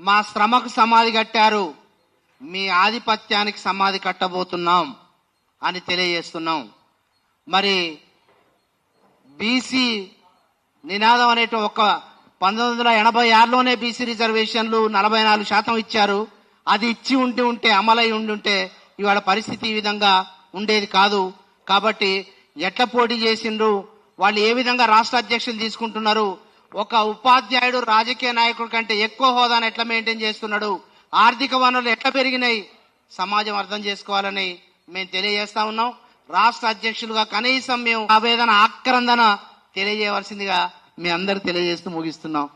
మా శ్రమకు సమాధి కట్టారు. మీ ఆధిపత్యానికి సమాధి కట్టబోతున్నాం అని తెలియజేస్తున్నాం. మరి బీసీ నినాదం అనేట ఒక పంతొమ్మిది వందల ఎనభై ఆరులోనే బీసీ రిజర్వేషన్లు నలభై నాలుగు శాతం ఇచ్చారు. అది ఇచ్చి ఉండి ఉంటే అమలై ఉండి ఉంటే ఇవాళ పరిస్థితి ఈ విధంగా ఉండేది కాదు. కాబట్టి ఎట్ల పోటీ చేసిండ్రు? వాళ్ళు ఏ విధంగా రాష్ట్ర అధ్యక్షులు తీసుకుంటున్నారు? ఒక ఉపాధ్యాయుడు రాజకీయ నాయకుడి కంటే ఎక్కువ హోదాను ఎట్లా మెయింటైన్ చేస్తున్నాడు? ఆర్థిక వనరులు ఎట్లా పెరిగినాయి? సమాజం అర్థం చేసుకోవాలని మేము తెలియజేస్తా ఉన్నాం. రాష్ట్ర అధ్యక్షులుగా కనీసం మేము ఆవేదన ఆక్రందన తెలియజేయవలసిందిగా మీ అందరు తెలియజేస్తూ ముగిస్తున్నాం.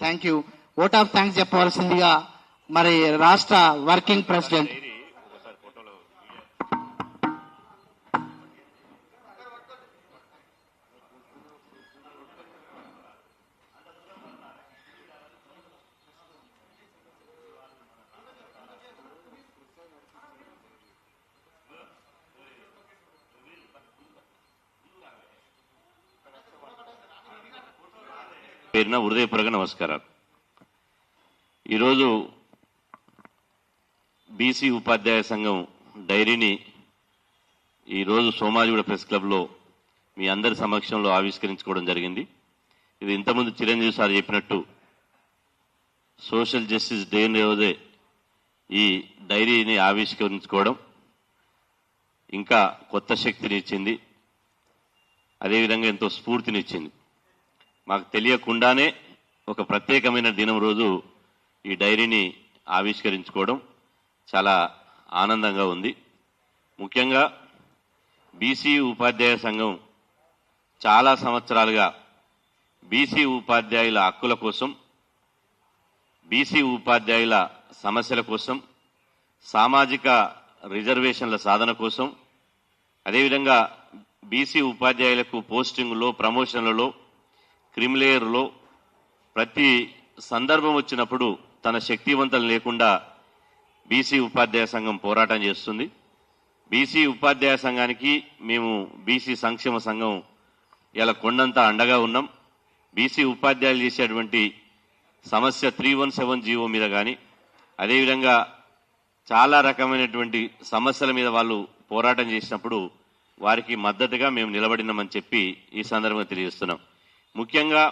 Thank you vote of thanks చెప్పవలసిందిగా మరి రాష్ట్ర వర్కింగ్ ప్రెసిడెంట్ పేరున హృదయపూర్వక నమస్కారాలు. ఈరోజు బీసీ ఉపాధ్యాయ సంఘం డైరీని ఈరోజు సోమాజిగూడ ప్రెస్ క్లబ్లో మీ అందరి సమక్షంలో ఆవిష్కరించుకోవడం జరిగింది. ఇది ఇంతకుముందు చిరంజీవి సార్ చెప్పినట్టు సోషల్ జస్టిస్ డే రోజే ఈ డైరీని ఆవిష్కరించుకోవడం ఇంకా కొత్త శక్తిని ఇచ్చింది. అదేవిధంగా ఎంతో స్ఫూర్తినిచ్చింది మాకు తెలియకుండానే ఒక ప్రత్యేకమైన దినం రోజు ఈ డైరీని ఆవిష్కరించుకోవడం చాలా ఆనందంగా ఉంది. ముఖ్యంగా బీసీ ఉపాధ్యాయ సంఘం చాలా సంవత్సరాలుగా బీసీ ఉపాధ్యాయుల హక్కుల కోసం బీసీ ఉపాధ్యాయుల సమస్యల కోసం సామాజిక రిజర్వేషన్ల సాధన కోసం అదేవిధంగా బీసీ ఉపాధ్యాయులకు పోస్టింగులో ప్రమోషన్లలో క్రిమిలేయర్లో ప్రతి సందర్భం వచ్చినప్పుడు తన శక్తివంతం లేకుండా బీసీ ఉపాధ్యాయ సంఘం పోరాటం చేస్తుంది. బీసీ ఉపాధ్యాయ సంఘానికి మేము బీసీ సంక్షేమ సంఘం ఇలా కొండంతా అండగా ఉన్నాం. బీసీ ఉపాధ్యాయులు చేసేటువంటి సమస్య త్రీ వన్ సెవెన్ జీవో మీద కానీ అదేవిధంగా చాలా రకమైనటువంటి సమస్యల మీద వాళ్ళు పోరాటం చేసినప్పుడు వారికి మద్దతుగా మేము నిలబడినామని చెప్పి ఈ సందర్భంగా తెలియజేస్తున్నాం. ముఖ్యంగా